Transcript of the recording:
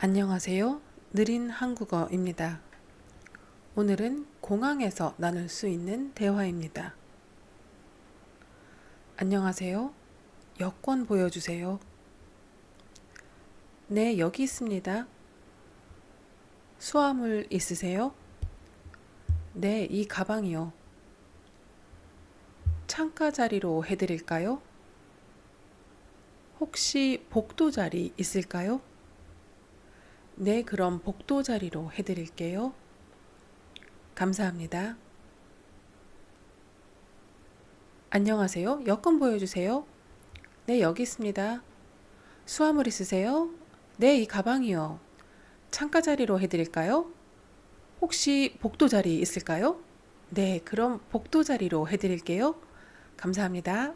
안녕하세요. 느린 한국어입니다. 오늘은 공항에서 나눌 수 있는 대화입니다. 안녕하세요. 여권 보여주세요. 네, 여기 있습니다. 수화물 있으세요? 네, 이 가방이요. 창가 자리로 해드릴까요? 혹시 복도 자리 있을까요? 네, 그럼 복도 자리로 해드릴게요. 감사합니다. 안녕하세요. 여권 보여주세요. 네, 여기 있습니다. 수화물 있으세요? 네, 이 가방이요. 창가 자리로 해드릴까요? 혹시 복도 자리 있을까요? 네, 그럼 복도 자리로 해드릴게요. 감사합니다.